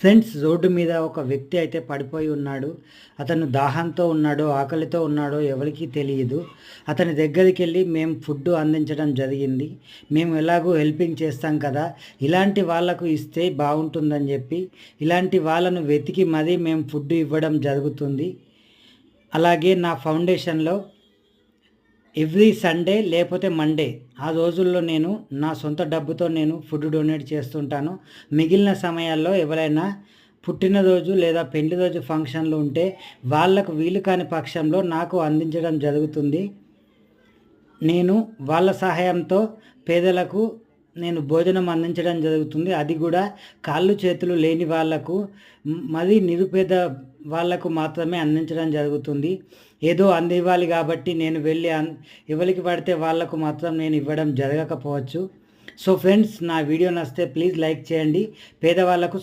Friends road మీద ఒక వ్యక్తి అయితే పడిపోయి ఉన్నాడు. అతను దాహంతో ఉన్నాడో ఆకలితో ఉన్నాడో ఎవరికి తెలియదు. అతని దగ్గరికి వెళ్ళి మేము ఫుడ్ అందించడం జరిగింది. మేము ఎలాగో హెల్పింగ్ చేస్తాం కదా. ఇలాంటి వాళ్ళకు ఇస్తే బాగుంటుందని చెప్పి ఇలాంటి వాళ్ళను వెతికి మరీ మేము ఫుడ్ ఇవ్వడం జరుగుతుంది. అలాగే నా ఫౌండేషన్లో ఎవ్రీ సండే లేకపోతే మండే ఆ రోజుల్లో నేను నా సొంత డబ్బుతో నేను ఫుడ్ డొనేట్ చేస్తుంటాను. మిగిలిన సమయాల్లో ఎవరైనా పుట్టినరోజు లేదా పెళ్ళి రోజు ఫంక్షన్లు ఉంటే వాళ్ళకు వీలు కాని పక్షంలో నాకు అందించడం జరుగుతుంది. నేను వాళ్ళ సహాయంతో పేదలకు నేను భోజనం అందించడం జరుగుతుంది. అది కూడా కాళ్ళు చేతులు లేని వాళ్ళకు మరి మరీ నిరుపేద వాళ్ళకు మాత్రమే అందించడం జరుగుతుంది. ఏదో అందివ్వాలి కాబట్టి నేను వెళ్ళి అన్ ఎవరికి పడితే వాళ్ళకు మాత్రం నేను ఇవ్వడం జరగకపోవచ్చు. సో ఫ్రెండ్స్ నా వీడియో నచ్చితే ప్లీజ్ లైక్ చేయండి. పేదవాళ్ళకు